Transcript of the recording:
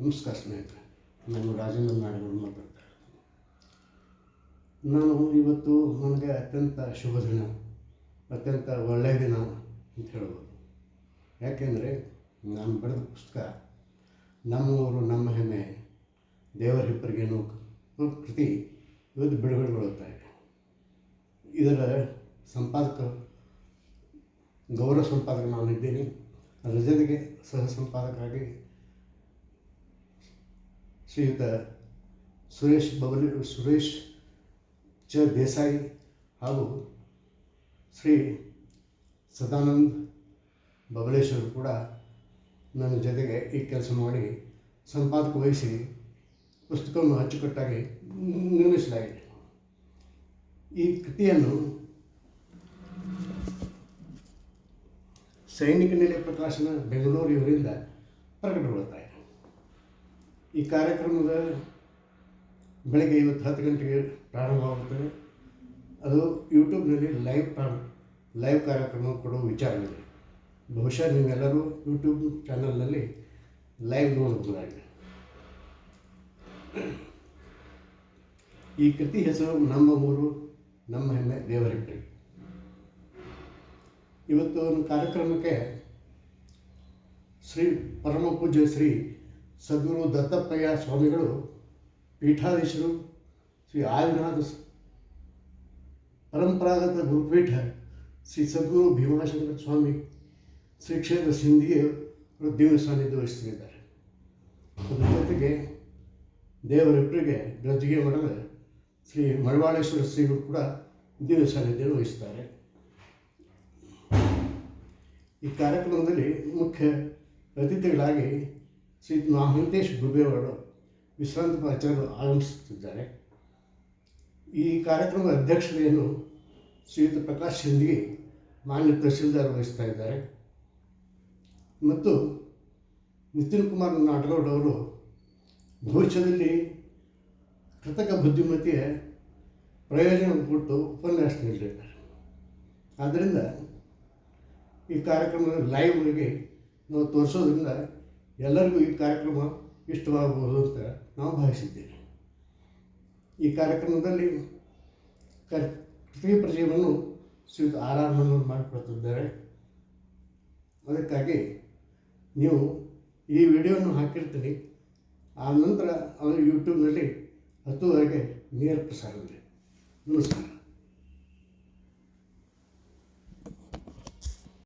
ನಮಸ್ಕಾರ ಸ್ನೇಹಿತರೆ, ನಾನು ರಾಜೇಂದ್ರ ನಾಡಗೌಡ ಮಾತಾಡ್ತಾ ನಾನು ಇವತ್ತು ನನಗೆ ಅತ್ಯಂತ ಶುಭ ದಿನ, ಅತ್ಯಂತ ಒಳ್ಳೆಯ ದಿನ ಅಂತ ಹೇಳ್ಬೋದು. ಯಾಕೆಂದರೆ ನಾನು ಬರೆದ ಪುಸ್ತಕ, ನಮ್ಮವರು ನಮ್ಮ ಹೆಮ್ಮೆ, ದೇವರ ಹಿಬ್ಬರಿಗೇನು ಕೃತಿ ಇವತ್ತು ಬಿಡುಗಡೆಗೊಳ್ಳುತ್ತಾ ಇದೆ. ಇದರ ಸಂಪಾದಕ, ಗೌರವ ಸಂಪಾದಕ ನಾನು ಇದ್ದೀನಿ ಅದರ ಜೊತೆಗೆ ಸಹ ಸಂಪಾದಕರಾಗಿ ಶ್ರೀಯುತ ಸುರೇಶ್ ಬಬಲಿ, ಸುರೇಶ್ ಚ ದೇಸಾಯಿ ಹಾಗೂ ಶ್ರೀ ಸದಾನಂದ್ ಬಬಲೇಶ್ವರ್ ಕೂಡ ನನ್ನ ಜೊತೆಗೆ ಈ ಕೆಲಸ ಮಾಡಿ ಸಂಪಾದಕ ವಹಿಸಿ ಪುಸ್ತಕವನ್ನು ಅಚ್ಚುಕಟ್ಟಾಗಿ ನಿರ್ಮಿಸಲಾಗಿದೆ. ಈ ಕೃತಿಯನ್ನು ಸೈನಿಕ ನೆಲೆ ಪ್ರಕಾಶನ ಬೆಂಗಳೂರಿನವರಿಂದ ಈ ಕಾರ್ಯಕ್ರಮದ ಬೆಳಗ್ಗೆ ಇವತ್ತು ಹತ್ತು ಗಂಟೆಗೆ ಪ್ರಾರಂಭವಾಗುತ್ತದೆ. ಅದು ಯೂಟ್ಯೂಬ್ನಲ್ಲಿ ಲೈವ್ ಪ್ರಾ, ಲೈವ್ ಕಾರ್ಯಕ್ರಮ ಕೊಡುವ ವಿಚಾರವಿದೆ. ಬಹುಶಃ ನೀವೆಲ್ಲರೂ ಯೂಟ್ಯೂಬ್ ಚಾನಲ್ನಲ್ಲಿ ಲೈವ್ ನೋಡಬಹುದಾಗಿದೆ ಈ ಕೃತಿ ಹೆಸರು ನಮ್ಮ ಊರು, ನಮ್ಮ ಹೆಮ್ಮೆ ದೇವರಿಟ್ಟೆ ಇವತ್ತು ಒಂದು ಕಾರ್ಯಕ್ರಮಕ್ಕೆ ಶ್ರೀ ಪರಮ ಪೂಜ್ಯ ಶ್ರೀ ಸದ್ಗುರು ದತ್ತಪ್ರಯ ಸ್ವಾಮಿಗಳು, ಪೀಠಾಧೀಶರು, ಶ್ರೀ ಆದಿನಾಥ ಪರಂಪರಾಗತ ಗುರುಪೀಠ ಶ್ರೀ ಸದ್ಗುರು ಭೀಮಾಶಂಕರ ಸ್ವಾಮಿ, ಶ್ರೀ ಕ್ಷೇತ್ರ ಸಿಂಧಿಗೆ ದೇವರ ಸಾನ್ನಿಧ್ಯ ವಹಿಸ್ತಿದ್ದಾರೆ ಅದರ ಜೊತೆಗೆ ದೇವರಿಬ್ಬರಿಗೆ ಗಜ್ಜಿಗೆ ಮಠದ ಶ್ರೀ ಮಳವಾಳೇಶ್ವರ ಶ್ರೀಗಳು ಕೂಡ ದಿವ್ಯ ಸಾನ್ನಿಧ್ಯ ವಹಿಸ್ತಾರೆ ಈ ಕಾರ್ಯಕ್ರಮದಲ್ಲಿ ಮುಖ್ಯ ಅತಿಥಿಗಳಾಗಿ ಶ್ರೀ ಮಾ ವೆಂಕಟೇಶ್ ಅವರು ವಿಶ್ರಾಂತ ಪ್ರಾಚಾರ್ಯರು ಆಗಮಿಸುತ್ತಿದ್ದಾರೆ ಈ ಕಾರ್ಯಕ್ರಮದ ಅಧ್ಯಕ್ಷತೆಯನ್ನು ಶ್ರೀಯುತ ಪ್ರಕಾಶ್ ಸಿಂಧಿಗೆ ಮಾನ್ಯ ತಹಶೀಲ್ದಾರ್ ವಹಿಸ್ತಾ ಇದ್ದಾರೆ. ಮತ್ತು ನಿತಿನ್ ಕುಮಾರ್ ನಾಟಗೌಡ್ ಅವರು ಭವಿಷ್ಯದಲ್ಲಿ ಕೃತಕ ಬುದ್ಧಿಮತ್ತೆಯ ಪ್ರಯೋಜನ ಕೊಟ್ಟು ಉಪನ್ಯಾಸ ನೀಡಲಿದ್ದಾರೆ. ಆದ್ದರಿಂದ ಈ ಕಾರ್ಯಕ್ರಮದ ಲೈವ್ಗೆ ನಾವು ತೋರಿಸೋದ್ರಿಂದ ಎಲ್ಲರಿಗೂ ಈ ಕಾರ್ಯಕ್ರಮ ಇಷ್ಟವಾಗಬಹುದು ಅಂತ ನಾವು ಭಾವಿಸಿದ್ದೇವೆ. ಈ ಕಾರ್ಯಕ್ರಮದಲ್ಲಿ ಕರ್ ಕೃತಿ ಪರಿಚಯವನ್ನು ಶ್ರೀಯುತ ಆರ್ ಆರ್ ಅದಕ್ಕಾಗಿ ನೀವು ಈ ವಿಡಿಯೋವನ್ನು ಹಾಕಿರ್ತೀನಿ. ಆ ನಂತರ ಅವರು ಯೂಟ್ಯೂಬ್ನಲ್ಲಿ ಹತ್ತುವರೆಗೆ ನೇರ ಪ್ರಸಾರವಿದೆ ನಮಸ್ಕಾರ.